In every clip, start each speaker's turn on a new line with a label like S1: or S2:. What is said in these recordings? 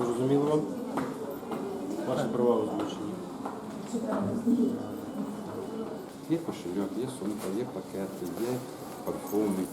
S1: Зрозуміло вам? Ваші права озвучені.
S2: Є кошельок, є сумка, є пакети, є парфуми.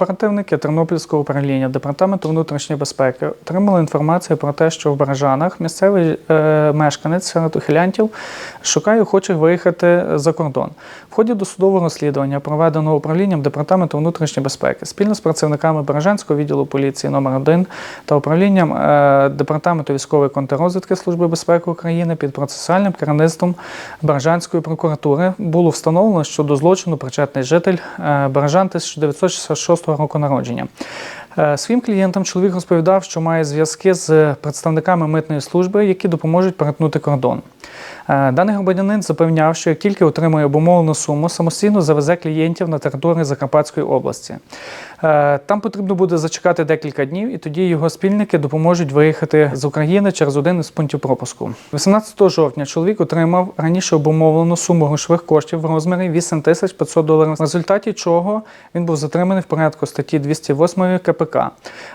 S3: Оперативники Тернопільського управління Департаменту внутрішньої безпеки отримали інформацію про те, що в Бережанах місцевий е, мешканець серед ухилянтів шукає охочих виїхати за кордон. В ході досудового розслідування, проведеного управлінням Департаменту внутрішньої безпеки, спільно з працівниками Бережанського відділу поліції номер 1 та управлінням е, Департаменту військової контррозвідки Служби безпеки України під процесуальним керівництвом Бережанської прокуратури було встановлено, що до злочину причетний житель е, Бережан 1966 року народження. Е, Своїм клієнтам чоловік розповідав, що має зв'язки з представниками митної служби, які допоможуть перетнути кордон. Е, Даний громадянин запевняв, що як тільки отримує обумовлену суму, самостійно завезе клієнтів на територію Закарпатської області. Е, Там потрібно буде зачекати декілька днів, і тоді його спільники допоможуть виїхати з України через один із пунктів пропуску. 18 жовтня чоловік отримав раніше обумовлену суму грошових коштів в розмірі 8 тисяч 500 доларів, в результаті чого він був затриманий в порядку статті 208 КПК.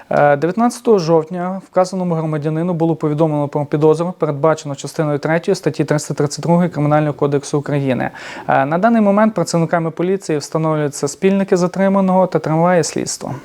S3: Е, 19 жовтня вказаному громадянину було повідомлено про підозру, передбачено частиною 3 статті 332 Кримінального кодексу України. Е, На даний момент працівниками поліції встановлюються спільники затриманого та триває слідство.